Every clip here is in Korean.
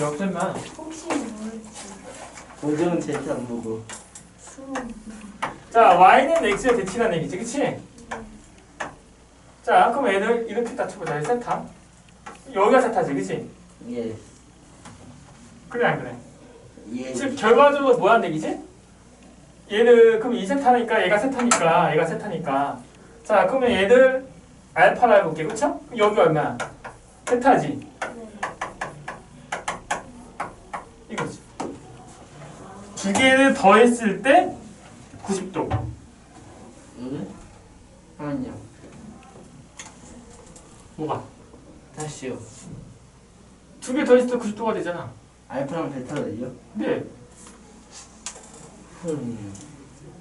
역전만. 혹시 모르지. 고정은 제트 안 보고. 수업. 자, y는 x의 대칭이라는 얘기지, 그치? 자, 그럼 얘를 이렇게 딱 쳐보자. 세타. 여기가 세타지, 그치? 예. 그래, 안 그래? 예. 즉, 결과적으로 뭐하는 얘기지? 얘를, 그럼 이 세타니까 얘가 세타니까, 얘가 세타니까. 자, 그러면 얘를 알파로 해볼게, 그쵸? 여기 얼마야? 세타지? 두 개를 더했을 때 90도. 응? 잠깐만요. 뭐가? 다시요. 두 개 더했을 때 90도가 되잖아. 알파랑 베타를요? 네. 흠.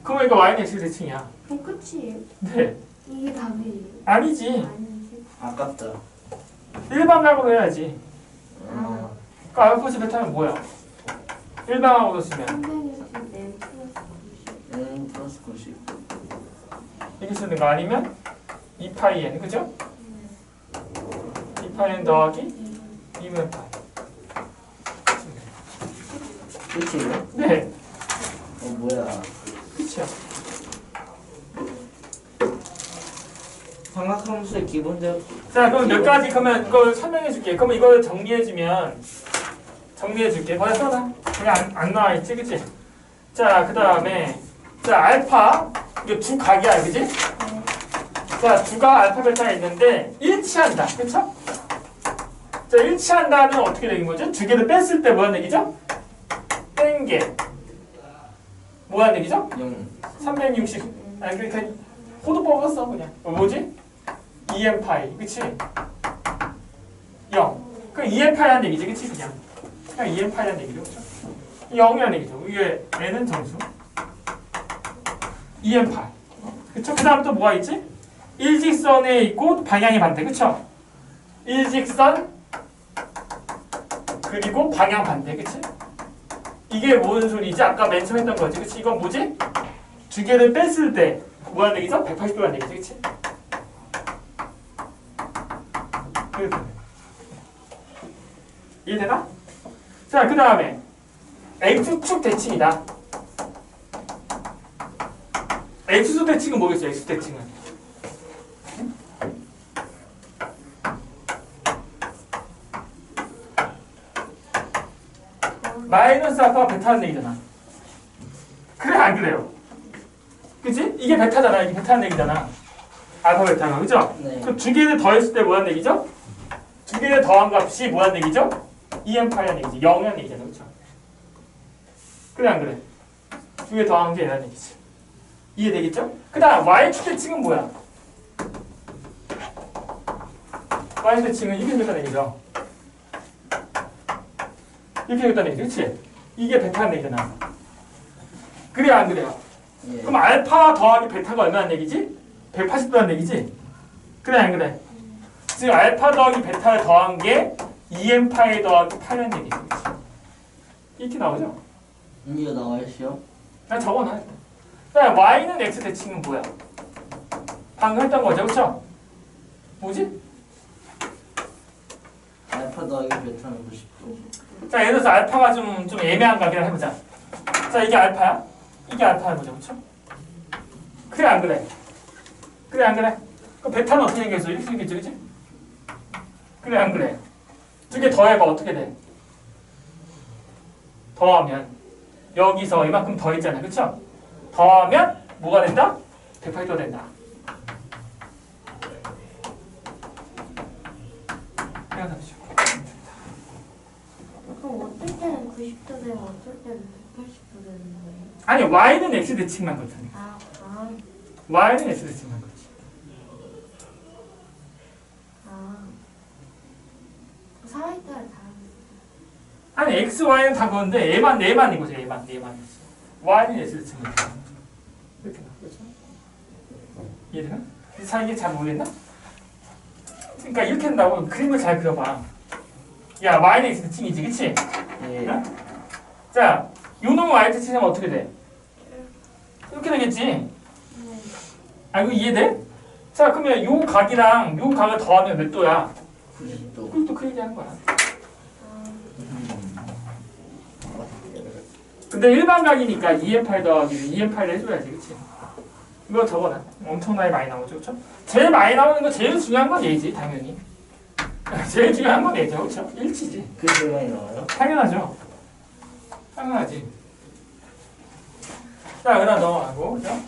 그러면 이거 y는 x 대칭이야. 그럼 끝이에요. 네. 이게 답이에요. 아니지. 아니지. 아깝다. 일반각으로 해야지. 아. 그러니까 알파 플러스 베타는 뭐야? 일반각으로 쓰면 360 네, 플러스 90. N 플러스 90. 이렇게 쓰는 거 아니면 2파이 n 그죠? 네. 2파이 n 더하기 이. 2분 파이. 끝이에요? 네. 어 뭐야? 끝이야. 삼각함수의 기본적 자 그럼 몇 가지 그러면 이걸 설명해 줄게. 그러면 이걸 정리해 주면 정리해 줄게. 거기 써놔. 그냥 안, 안 나와 있지, 그치? 자, 그 다음에 자 알파 이게 두 각이야, 그지? 네. 자, 두가 알파 베타가 있는데 일치한다. 그쵸? 자, 일치한다는 어떻게 되는 거죠? 두 개를 뺐을 때 뭐하는 얘기죠? 뺀 게. 뭐하는 얘기죠? 0. 360. 아니, 그러니까 호두법으로 써, 그냥. 어, 뭐지? 2m 파이. 그치? 0. 그 2m 파이라는 얘기지, 그치? 그냥. 그냥 2m 파이라는 얘기죠, 그쵸? 0이라는 얘기죠. 이게 n은 정수. 2m 파이. 그쵸? 그 다음 또 뭐가 있지? 일직선에 있고 방향이 반대, 그쵸? 일직선 그리고 방향 반대, 그치? 이게 뭔 소리지? 아까 맨 처음 했던 거지, 그치? 이건 뭐지? 두 개를 뺐을 때 뭐하는 얘기죠? 180도라는 얘기지, 그치? 이해되나? 자, 그 다음에 X축 대칭이다. X축 대칭은 뭐겠어? X 대칭은 마이너스 알파 베타는 얘기잖아. 그래 안 그래요? 그치? 이게 베타잖아. 이게 베타는 얘기잖아. 알파 베타가 그죠? 네. 그럼 두 개를 더했을 때 뭐하는 얘기죠? 두 개를 더한 값이 뭐하는 얘기죠? EM8이라는 얘기지. 0이라는 얘기잖아. 그쵸? 그래 안 그래? 두 개 더한 게 얘라는 얘기지. 이해되겠죠? 그 다음 Y축 대칭은 뭐야? Y 대칭은 이렇게 생겼다는 얘기죠. 이렇게 생겼다는 얘기지. 그치? 이게 베타는 얘기잖아. 그래 안 그래요? 예. 그럼 알파 더하기 베타가 얼마나 얘기지? 180도라는 얘기지? 그래 안 그래? 지금 알파 더하기 베타를 더한 게 2m파이 더하기 8이라는 얘기지 그치? 이렇게 나오죠? 이거 시험? 나 적어놔 그다음 y는 x 대칭은 뭐야? 방금 했던 거죠 그쵸? 뭐지? 알파 더하기 베타는 90도. 자 예를 들어서 알파가 좀, 좀 애매한 각이라 해보자 자 이게 알파야? 이게 알파인 거죠 그쵸? 그래 안 그래? 그래 안 그래? 그럼 베타는 어떻게 생겼어? 이렇게 생겼죠 그치? 그래 안 그래? 두 개 더해봐 어떻게 돼? 더하면 여기서 이만큼 더했잖아 그쵸? 더하면 뭐가 된다? 180도 된다 그럼 어떨 때는 90도 되고 어떨 때는 180도 되는 거예요? 아니 y는 x 대칭만 그렇다네 아, 아, y는 x 대칭만 그렇지 아니 따라 x, y는 다 그런데 얘만 얘만 이거죠. 얘만 얘만 있어. y는 s를 치면 이렇게 나오죠. 이해되나? 사 이게 잘 모르겠나? 그러니까 이렇게 한다고 그림을 잘 그려봐. 야 y는 x를 치이지, 그 그렇지? 예. 어? 자, 요 놈을 y를 치면 어떻게 돼? 이렇게 되겠지. 아 이거 이해돼? 자 그러면 요 각이랑 요 각을 더하면 몇 도야? 90도. 그것도 그 얘기하는 거야 아, 음. 근데 일반 각이니까 2n8 더하기 2n8을 해줘야지, 그치? 이거 적어놔. 엄청나게 많이 나오죠, 그쵸? 제일 많이 나오는 거 제일 중요한 건 얘지, 당연히. 제일 중요한 건 얘죠, 그쵸? 일치지. 그 제일 많이 나와요? 당연하죠. 당연하지. 자, 그다음 넘어가고, 그죠?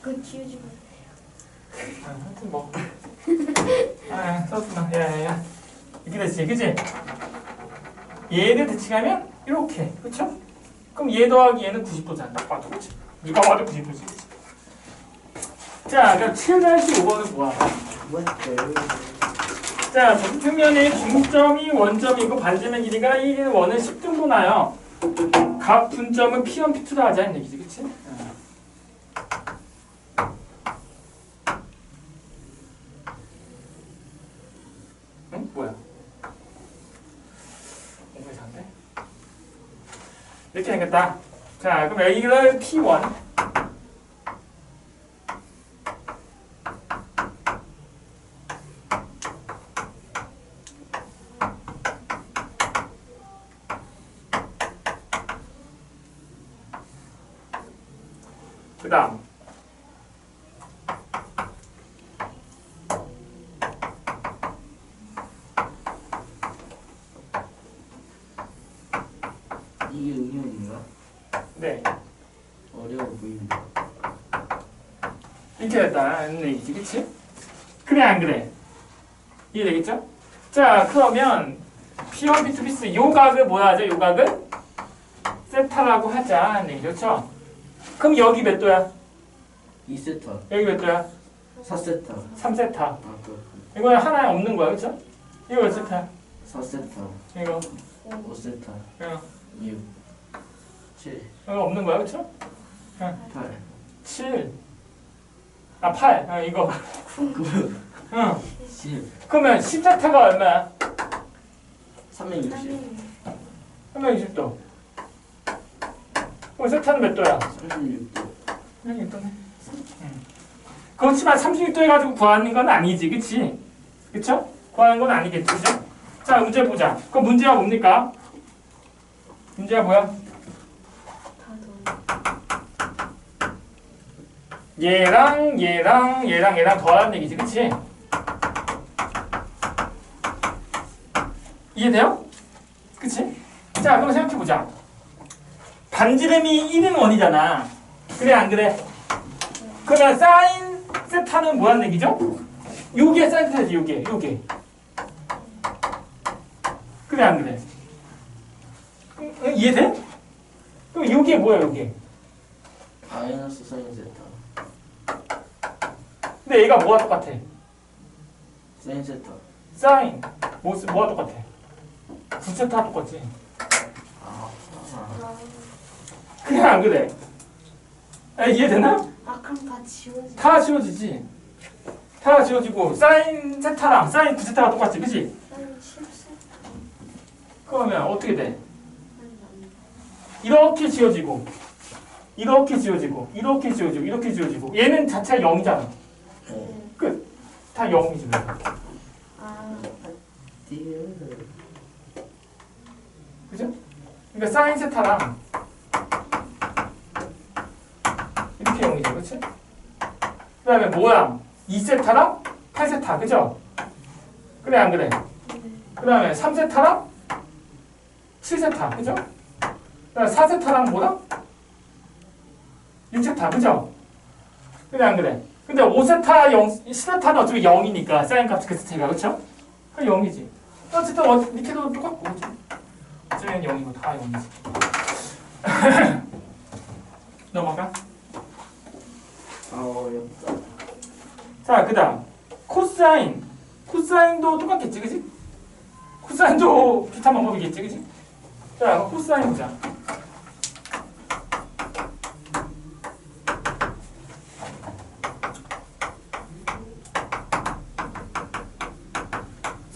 그 지우지 마. 아, 하여튼 뭐. 아, 썼구나. 야, 야, 야. 이렇게 됐지, 그치? 얘를 대칭하면 이렇게, 그쵸? 그럼 얘 더하기 얘는 90도잖아. 딱 봐도, 그치? 누가 봐도 90도지, 그치? 자, 그럼 7-5번은 뭐야? 자, 평면의 중점이 원점이고 반지름의 길이가 1인 원은 10등분 나요. 각 분점은 P1, P2다 하자는 얘기지, 그치? 응? 뭐야? 공부 이상한데? 이렇게 생겼다. 자, 그럼 여기가 P1. 그 다음. 이게 응용인가? 네. 어려워 보인다. 됐다는 얘기지, 그치? 그래, 안 그래? 이해되겠죠? 자, 그러면 P1, P2, P3 요 각을 뭐라 하죠? 요 각을 세타라고 하자는 얘기죠, 그렇죠? 그럼 여기 몇 도야? 2세타, 여기 몇 도야? 4세타. 3세타. 아, 그 이거 하나에 없는 거야, 그렇죠? 이거 몇 세타? 4세타, 이거 5세타, 이거 6, 7, 이거 없는 거야, 그렇죠? 8, 7. 아, 8. 아, 이거. 9, 응. 10, 그러면 10세타가 얼마야? 360, 320도. 그럼 세타는 몇 도야? 36도. 36도네. 그렇지만 36도 해가지고 구하는 건 아니지, 그치? 그쵸? 구하는 건 아니겠지, 그죠? 자, 문제 보자. 그 문제가 뭡니까? 문제가 뭐야? 다 넣어. 얘랑 얘랑 얘랑 얘랑 더하는 얘기지, 그치? 이해돼요? 그치? 자, 그럼 생각해보자. 반지름이 1인 원이잖아. 그래, 안 그래? 그러면 사인 세타는 뭐하는 얘기죠? 요게 사인 세타지, 요게, 요게. 그래, 안 그래? 이해돼? 그럼 요게 뭐야, 요게? 마이너스 사인 세타, 근데 얘가 뭐가 똑같아? 사인 세타. 사인 뭐, 쓰- 뭐가 똑같아? 9세타 똑같지? 그래 안 그래? 아, 이해되나? 아 그럼 다 지워지. 다 지워지지 다 지워지고 사인 세타랑 사인 9세타가 똑같지 10세. 그러면 어떻게 돼? 이렇게 지워지고 이렇게 지워지고 이렇게 지워지고 이렇게 지워지고 얘는 자체가 0이잖아 네. 네. 끝! 다 0이지 뭐. 아. 그죠? 그러니까 사인 세타랑 이렇게 0이죠 그치? 그 다음에 모양 2세타랑 8세타 그죠? 그래 안 그래? 네. 그 다음에 3세타랑 7세타 그죠? 그 다음에 4세타랑 뭐랑? 6세타 그죠? 그래 안 그래? 근데 5세타 0, 10세타는 어차피 0이니까 사인 값이 그 자체가 그쵸? 그 0이지 어쨌든 어, 이렇게도 똑같고 그죠? 어쩌면 0이고 다 0이지 넘어가 아, 어렵다. 자, 그 다음 코사인 코사인도 똑같겠지, 그지? 코사인도 비슷한 방법이겠지, 그지? 자, 코사인 보자.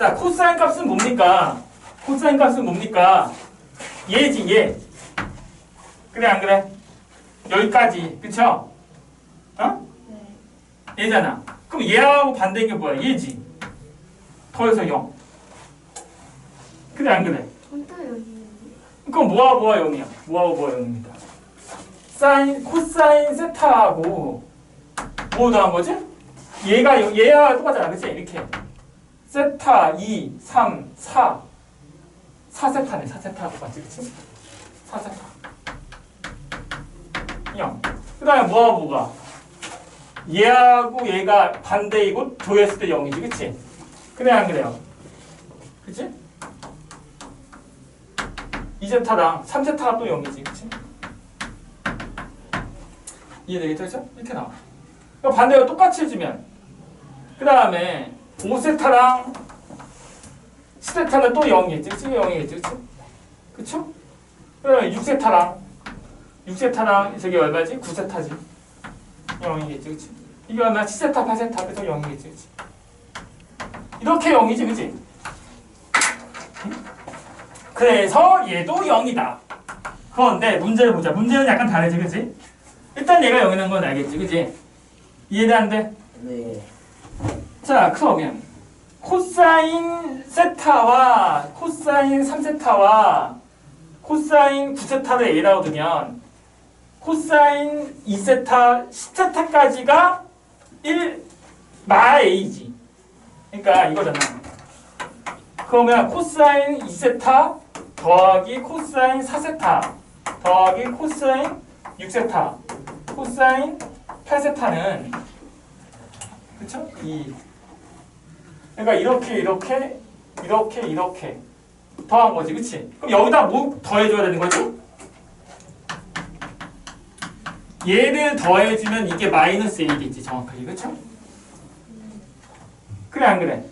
자, 코사인 값은 뭡니까? 코사인 값은 뭡니까? 얘지, 얘. 그래, 안 그래? 여기까지, 그쵸? 어? 네. 얘잖아. 그럼 얘하고 반대인 게 뭐야? 얘지. 더해서 0. 그래 안 그래? 그럼 뭐와 뭐와 0이야? 뭐와 뭐와 0입니다. 사인, 코사인 세타하고 뭐 더한 거지? 얘가 영- 얘와 똑같잖아. 그치? 이렇게. 세타 2, 3, 4. 4세타네. 4세타하고 똑같지. 그치? 4세타. 0. 그 다음에 뭐와 뭐가? 얘하고 얘가 반대이고 더했을 때 0이지. 그치? 그래 안 그래요? 그치? 2세타랑 3세타가 또 0이지. 그치? 이해되겠죠? 이렇게 나와. 그럼 반대로 똑같이 해주면 그 다음에 5세타랑 10세타는 또 0이겠지. 그치? 0이겠지. 그치? 그쵸? 그 다음에 6세타랑 6세타랑 저기 얼마지? 9세타지. 0이겠지. 그치? 이게 얼마? 7세타, 8세타 그래서 0이겠지. 그치? 이렇게 0이지. 그치? 그래서 얘도 0이다. 그런데 문제를 보자. 문제는 약간 다르지. 그치? 일단 얘가 0이라는 건 알겠지. 그치? 이해돼? 네. 자, 그러면 코사인 세타와 코사인 3세타와 코사인 9세타를 A라고 두면 코사인 2세타 10세타까지가 1마 A지. 그러니까 이거잖아. 그러면 코사인 2세타 더하기 코사인 4세타 더하기 코사인 6세타 코사인 8세타는 그쵸? 2 그러니까 이렇게 이렇게 이렇게 이렇게 더한 거지 그치? 그럼 여기다 뭐 더해줘야 되는 거지? 얘를 더해주면 이게 마이너스 1이겠지 정확하게 그쵸? 그래 안 그래?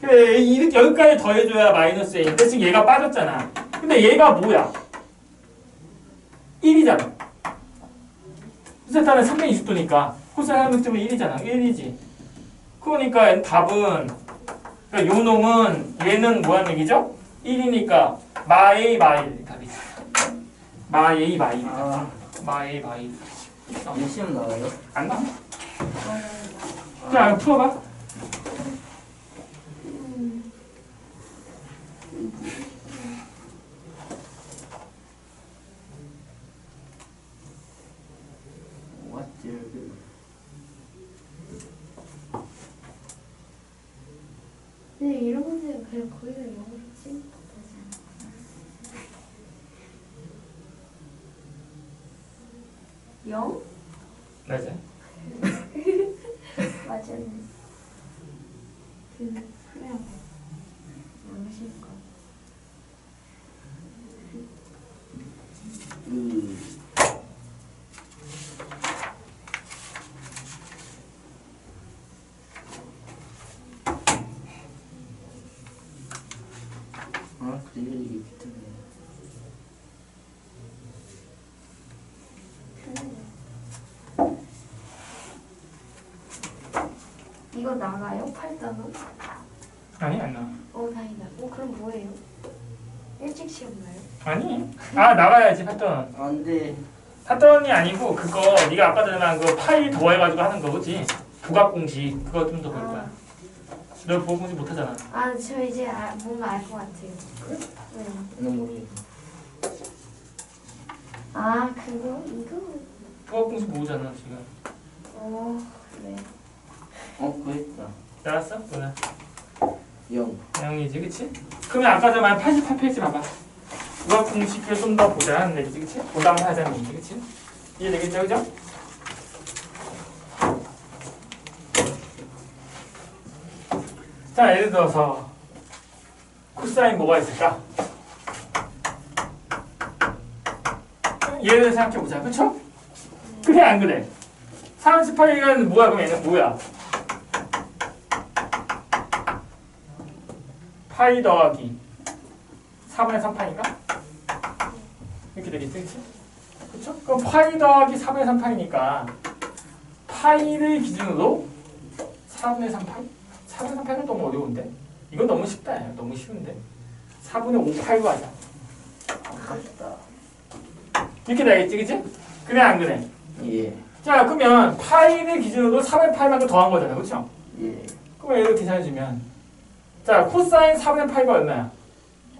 그래 이- 여기까지 더해줘야 마이너스 1인데 지금 얘가 빠졌잖아 근데 얘가 뭐야? 1이잖아 세타는 320도니까 코사인 300점은 1이잖아 1이지 그러니까 답은 그러니까 요 놈은 얘는 뭐한 얘기죠? 1이니까 마에이 마일 답이지 마에이 마일 아, 마에이 마일 몇 시험 나와요? 안 나와? 자 이거 풀어봐 근데 이런 문제는 그냥 거기가 영어로 찐 영? 맞아네. 그 그냥 영실 거. 이. 아, 그래 이게 비트네. 이거 나가요? 팔단은? 아니 안 나와 어 다행이다. 어 그럼 뭐예요? 일찍 시험 나요? 아니 아 나와야지 패턴 안 돼. 패턴이 아니고 그거 네가 아까 전에 말한 그 파이 더해가지고 하는 거지 부각 공식 그거 좀 더 볼 거야 너 부각 공식 못 하잖아 아 저 이제 아, 뭔가 알 것 같아요. 그래? 네. 너무 모르겠어. 아 그거 이거. 부각 공식 모르잖아 지금 어 네. 어, 그거 했다. 알았어? 뭐야? 영. 0이지 그치? 그러면 아까 전에 말한 88페이지 봐봐 부각 공식을 좀 더 보자는 얘기지 그치? 보담을 하자는 얘기지 그치? 이해되겠죠 그죠? 자 예를 들어서 코사인 뭐가 있을까? 얘를 생각해보자 그쵸? 그래 안 그래? 38은 뭐야 그럼 얘는 뭐야? 파이 더하기 4분의 3파니까 이렇게 되겠지 그치? 그쵸? 그럼 파이 더하기 4분의 3파이니까 파이를 기준으로 4분의 3파이? 4분의 3파이는 너무 어려운데 이건 너무 쉽다 야. 너무 쉬운데 4분의 5파이로 하자. 이렇게 되겠지 그치? 그래 안 그래? 예. 자 그러면 파이를 기준으로 4분의 파이만큼 더한 거잖아 그쵸? 예. 그럼 얘를 계산해주면 자 코사인 4분의 파이가 얼마야?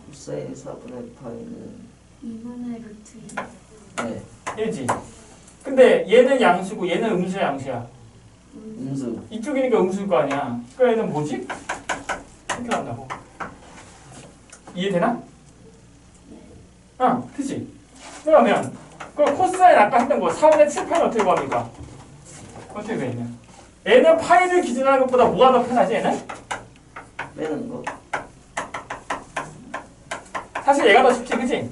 코사인 4분의 파이는 2분의 루트 2 네. 1지. 근데 얘는 양수고 얘는 음수야 양수야. 음수. 이쪽이니까 음수일 거 아니야. 그러니까 얘는 뭐지? 이렇게 나온다고. 이해되나? 어, 그치? 그러면 그 코사인 아까 했던 거 4분의 7, 8은 어떻게 구합니까? 어떻게 구했냐? 얘는 파이를 기준으로 하는 것보다 뭐가 더 편하지 얘는? 빼는 거. 사실 얘가 더 쉽지 그치?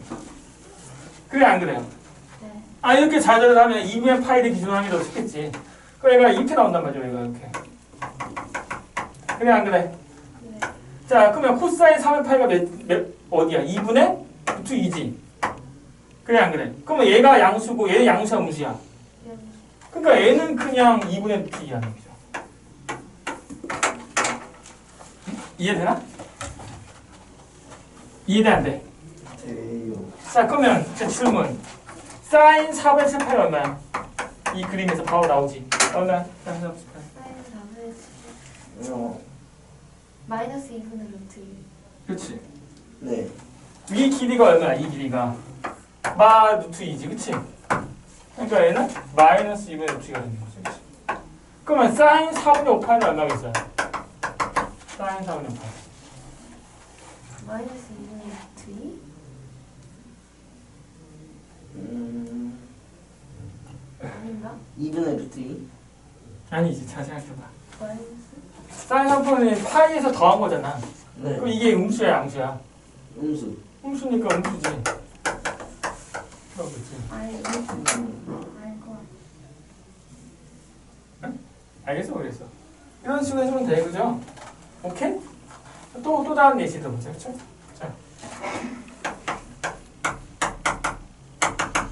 그래 안 그래요? 네. 아 이렇게 자제를 하면 2분의 파이를 기준으로 하는 게 더 쉽겠지 그럼 얘가 이렇게 나온단 말이죠 얘가 이렇게 그래 안 그래? 네. 자 그러면 코사인 3의 파이가 몇, 몇 어디야? 2분의 루트 2지 그래 안 그래? 그러면 얘가 양수고 얘는 양수야 음수야 네. 그러니까 얘는 그냥 2분의 루트 2하는 거죠 이해되나? 이해돼 안 돼? 돼요. 자 그러면 제 질문 사인 4분의 7 파이 얼마야? 이 그림에서 바로 나오지 얼마야? 사인 4분의 7 파이 사인 4분의 7 어. 마이너스 2분의 루트 2 그렇지 네. 이 길이가 얼마야? 이 길이가 마 루트 2지 그치? 그러니까 얘는 마이너스 2분의 루트 2가 되는 거지 그치? 그러면 사인 4분의 5파이는 얼마겠어요? 사인 4분의 5파이 마이너스 2분의 루트 2 음. 아닌가? 2분의 루트 2. 아니지 잘 생각해봐 마이너스 사인 3분의 파이에서 더한 거잖아 네. 그럼 이게 음수야 양수야? 음수. 음수니까 음수지 그러겠지 아니 알것 알겠어 모르겠어 이런 식으로 해주면 돼 그죠? 오케이? 또, 또 다른 예시 들어보자 그쵸? 자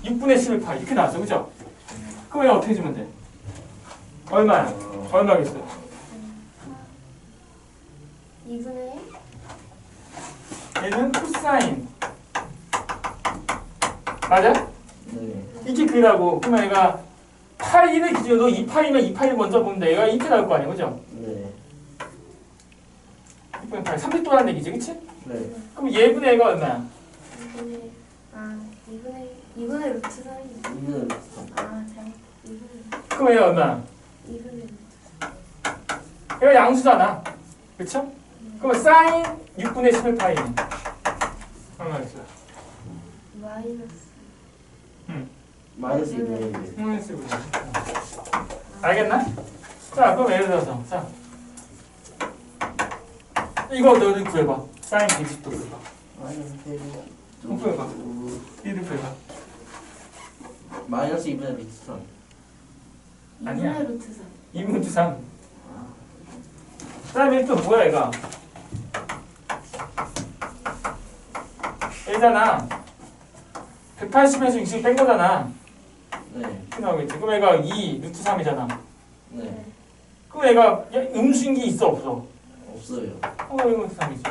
6분의 11파 이렇게 나왔어 그죠? 그럼 얘 어떻게 해주면 돼? 얼마야? 어. 얼마겠어요? 2분의 1 얘는 코사인 맞아? 네. 이게 그라고 그러면 얘가 파이를 기준으로 2파이면 2파이를 먼저 보면 얘가 이렇게 나올 거 아니야 그죠? 네. 6분의 8 30도라는 얘기지 그치? 네. 그럼 얘분의 얘가 얼마야? 2분의 아 2분의 2분의 루트 3이 2분의 루트 3. 아 잘못 2분의 그럼 얘 얼마야? 2분의 루트 얘가 양수잖아. 그쵸? 그럼 사인 6분의 11 파이는 얼마였어요? 마이너스 마이너스 2분의 1. 마이너스 6분의 11. 알겠나? 자, 그럼 예를 들어서 자 이거 너는 구해봐. 사인 120도 구해봐. 마이너스 1. 어, 구해봐. 얘를 구해봐. 마이너스 2분의 루트 3. 아니야. 2분의 루트 3 2분의 3. 그 다음에 또 뭐야 얘가? 얘잖아. 180에서 60 뺀 거잖아. 네. 이렇게 나오겠지. 그럼 얘가 2 루트 3이잖아. 네. 그럼 얘가 음수인기 있어 없어? 없어요. 어 이거 3이지.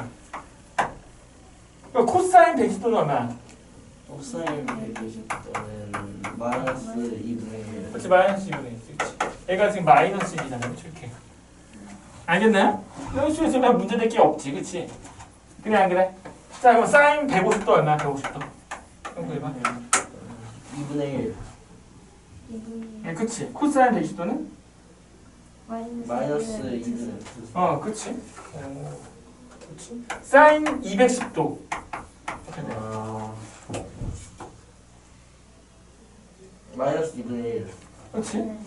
그러니까 코사인 120도는 얼마야? 코사인 120도는 마이너스 2분의 1. 그렇지 마이너스 2분의 1. 그렇지. 얘가 지금 마이너스 1이잖아. 그렇지 이렇게. 알겠나요? 이런 식으로 문제 될 게 없지. 그렇지? 그래 안 그래? 자 그럼 사인 150도 얼마야? 150도. 그럼 그래봐. 2분의 1. 2분의 예, 그치. 코사인 120도는? 마이너스 마이너스 2분의 루트 2분의 3 루트 3. 어, 그치. 어, 그치. 사인 210도. 어떻게 돼? 아. 마이너스 2분의 1. 그치. 네.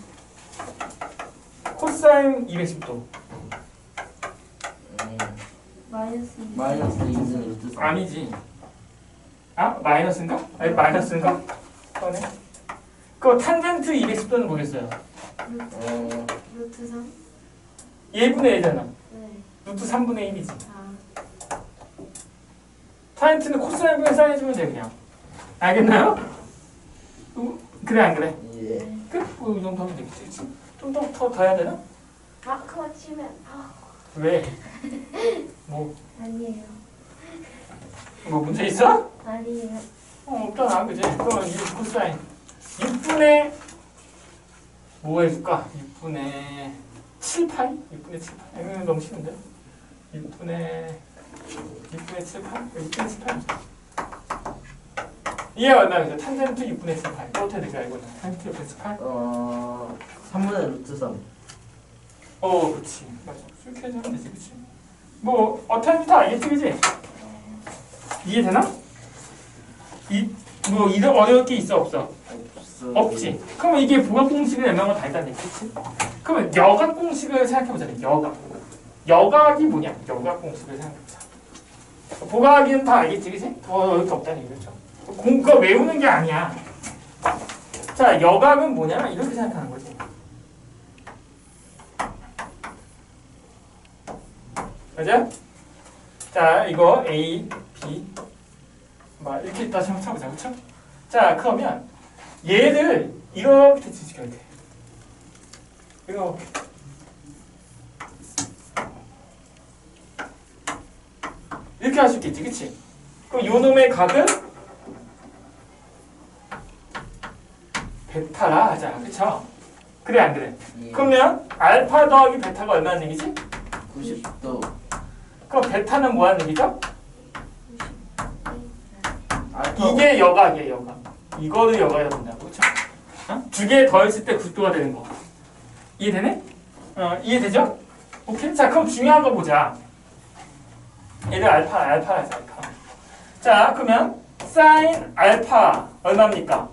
코사인 210도. 음, 마이너스 2 마이너스 2분의 루트 3. 아니지. 아? 마이너스인가? 아니, 마이너스인가? 그거네. 그 탄젠트 210도는 뭐겠어요? 루트 어, 루트 3 1분의 1잖아. 네. 루트 3분의 1이지. 아 탄젠트는 코사인분의 사인 해주면 돼, 그냥. 알겠나요? 음, 그래, 안 그래? 예. 그래, 뭐 이 정도 하면 되겠지. 좀더 더 더 해야 되나? 아 그거 치면 아 왜? 뭐, 아니에요 뭐 문제 있어? 아니에요 어, 없잖아, 그지? 그럼 2 코사인 6분의 뭐 해줄까? 6분의 7 파이? 6분의 7 파이? 이거 너무 쉬운데? 6분의 6분의 7 파이? 6분의 7 파이? 이게 얼마겠어? 탄젠트 6분의 1 파이. 어떻게 될까 이거는? 탄젠트 6분의 1 파이? 어 3분의 루트 3 어, 그렇지. 맞아. 이렇게 하면 되지, 그렇지. 뭐 어떻게 다 알겠지, 그지? 이해되나? 이, 뭐 이런 어려울 게 있어 없어? 없지. 그러면 이게 보각 공식을 웬만한 거다 있다는 얘기지. 그러면 여각 공식을 생각해보자. 여각. 여각이 뭐냐? 여각 공식을 생각해보자. 보각은 다 알겠지, 그지? 더 어려울 게 없다는 얘기죠. 공거 외우는 게 아니야. 자, 여각은 뭐냐? 이렇게 생각하는 거지. 맞아? 자, 이거 A, B, 막 이렇게 다시 한번 쳐보자, 그렇죠? 자, 그러면 얘를 이렇게 지켜야 돼. 이렇게. 이렇게 할 수 있겠지, 그치? 그럼 요 놈의 각은 베타라 하자, 그쵸? 그래, 안 그래? 예. 그러면 알파 더하기 베타가 얼마나 얘기지? 90도 그럼 베타는 뭐 하는 얘기죠? 알파 이게 여각이에요, 여각. 이거를 여각이라 본다 고, 그렇죠? 두개 더했을 때 90도가 되는 거. 이해되네? 어, 이해되죠? 오케이. 자, 그럼 중요한 거 보자. 얘를 알파, 알파 하자, 알파. 자, 그러면 사인 알파 얼마입니까?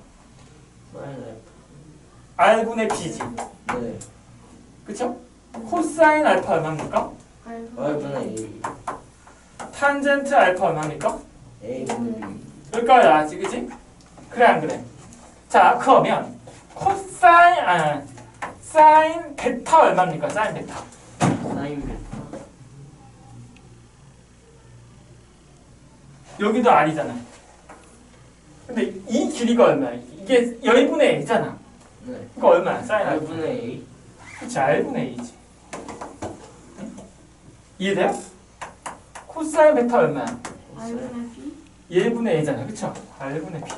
r분의 b지. 네 그쵸? 코사인 알파 얼마입니까? Y분의 A 탄젠트 알파 얼마입니까? A분의 B 여기까지 나왔지, 그지? 그래, 안 그래? 자, 그러면 코사인, 아, 사인 베타 얼마입니까? 사인 베타. 사인 베타 여기도 R이잖아. 근데 이 길이가 얼마야? 이게 열분의 A잖아. 네 이거 얼마야? 사인. Y분의 A 그치, R분의 A지. 이해돼요? 코사인 베타 얼마야? 알분의 B? 1분의 A잖아. 그쵸? R분의 B.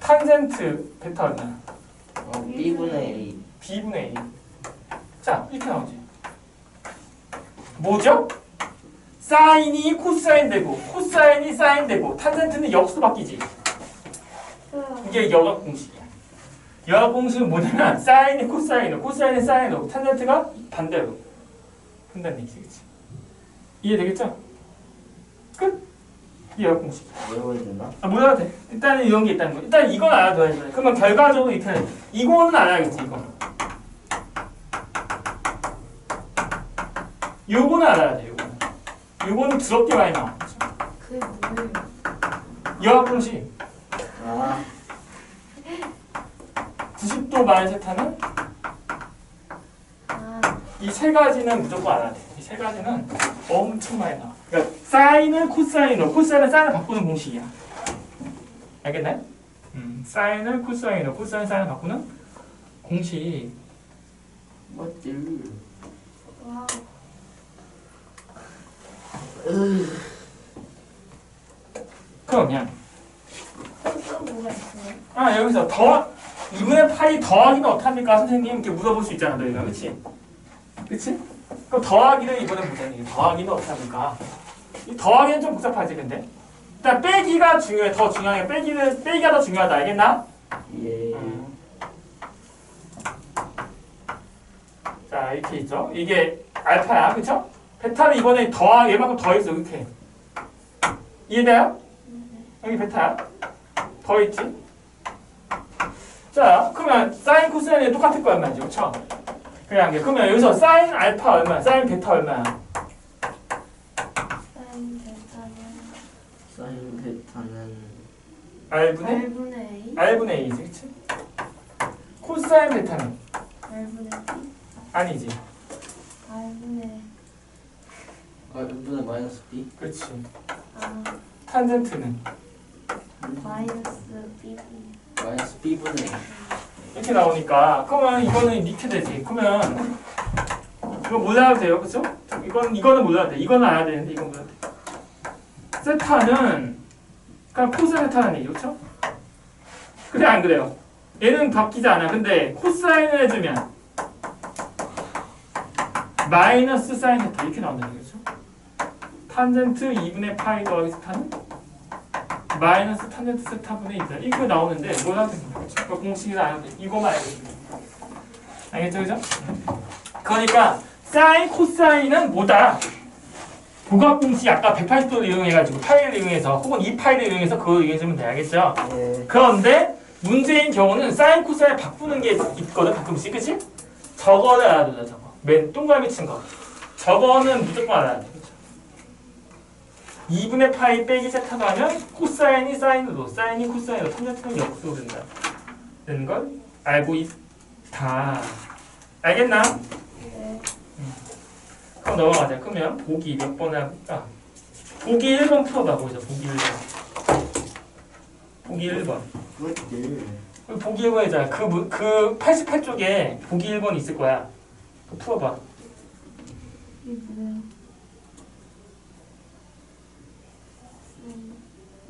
탄젠트 베타 얼마야? 어, B분의 A B분의 A. 자, 이렇게 나오지. 뭐죠? 사인이 코사인 되고, 코사인이 사인 되고, 탄젠트는 역수 바뀌지. 이게 여각 공식이야. 여각 공식은 뭐냐면, 사인이 코사인으로, 코사인이 사인으로, 탄젠트가 반대로. 한다는 얘기지? 이해되겠죠? 끝! 이 여각 공식. 외워야 되나? 아, 몰라도 돼. 일단은 이런 게 있다는 거. 일단 이건 알아둬야지. 그러면 결과적으로 이렇게 돼. 이거는 알아야겠지, 이거. 요거는 알아야 돼, 요거는. 요거는 더럽게 많이 나와. 그게 뭐예요? 여학 공식. 아 90도 마이너스 세타는 아, 이세 가지는 무조건 알아야 돼. 이 세 가지는 엄청 많이 나와. 그러니까 사인을 코사인으로, 코사인을 사인을 바꾸는 공식이야. 알겠나요? 음, 사인을 코사인으로, 코사인 사인을 바꾸는 공식. 맞지 와우. 그러면 있어요? 아 여기서 더 2분의 8이 더하기는 어떡합니까? 선생님 이렇게 물어볼 수 있잖아 너희가 그치? 그치? 그럼 더하기를 이번에 보자니 더하기는 어떡합니까? 이 더하기는 좀 복잡하지 근데 일단 빼기가 중요해 더 중요해 빼기는 빼기가 더 중요하다 알겠나? 예자 이렇게 있죠 이게 알파야 그쵸? 베타는 이번에 더 얘만큼 더했어 이렇게 이해돼요? 여기 베타야 더했지? 자 그러면 사인 코사인이 똑같을 거 얼마지 그쵸? 그냥 게 그러면 여기서 사인 알파 얼마야? 사인 베타 얼마야? 사인 베타는 사인 베타는 R분의 R분의 A? R분의 A지 그치? 코사인 베타는 R분의 B? 아니지 R분의 Y분의 마이너스 B 그렇지 아, 탄젠트는 마이너스 B? 마이너스 B분의 A 이렇게 나오니까 그러면 이거는 이렇게 되지 그러면 이거 몰라도 돼요 그쵸? 이건, 이거는 몰라도 돼 이거는 알아야 되는데 이건 몰라도 돼 세타는 그냥 코스 세타는 얘기 그쵸? 그래 안 그래요? 얘는 바뀌지 않아 근데 코사인을 해주면 마이너스 사인 세타 이렇게 나온다는 거죠 탄젠트 2분의 파이 더하기 세타는 마이너스 탄젠트 세타분의 2다. 이거 나오는데 뭐라고 생각하죠? 그 공식이 안 돼. 이거만 알고 돼. 알겠죠, 그죠? 그러니까 사인, 코사인은 뭐다? 도각 공식 아까 180도를 이용해가지고 파일을 이용해서 혹은 이 파일을 이용해서 그걸 이용해주면 돼야겠죠? 네. 그런데 문제인 경우는 사인 코사인 바꾸는 게 있거든 가끔씩 그치? 저거를 알아야 돼 저거 맨 동그라미 친 거 저거는 무조건 알아야 돼 그쵸? 2분의 파이 빼기 세타가 하면 코사인이 사인으로 사인이 코사인으로 탄젠트는 역수로 된다 되는 걸 알고 있다 알겠나? 네. 그럼 넘어가자 그러면 보기 몇 번 해볼까? 보기 1번 풀어봐 보자 보기 1번 보기 1번 그것들. 보기 1번이잖아. 그, 문- 그 88쪽에 보기 1번 있을 거야. 풀어봐. 음,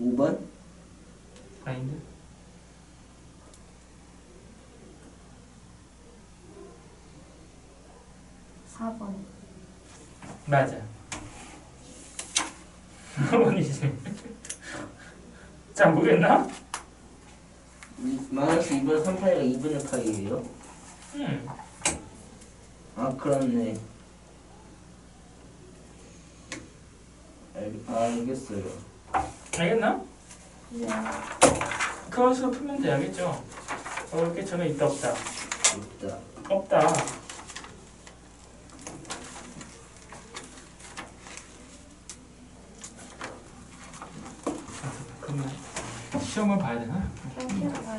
5번? 아닌데? 사번 맞아. 4번이지. 자, 모르겠나? 이- 마이너스 2분 3파이가 2분의 파이예요? 음. 아 그렇네. 알, 알겠어요. 알겠나? 네. 그런 식으로 풀면 돼야겠죠. 어려울 게 전혀 있다, 없다. 있다. 없다. 그러면 시험을 봐야 되나? 좀 쉬어봐요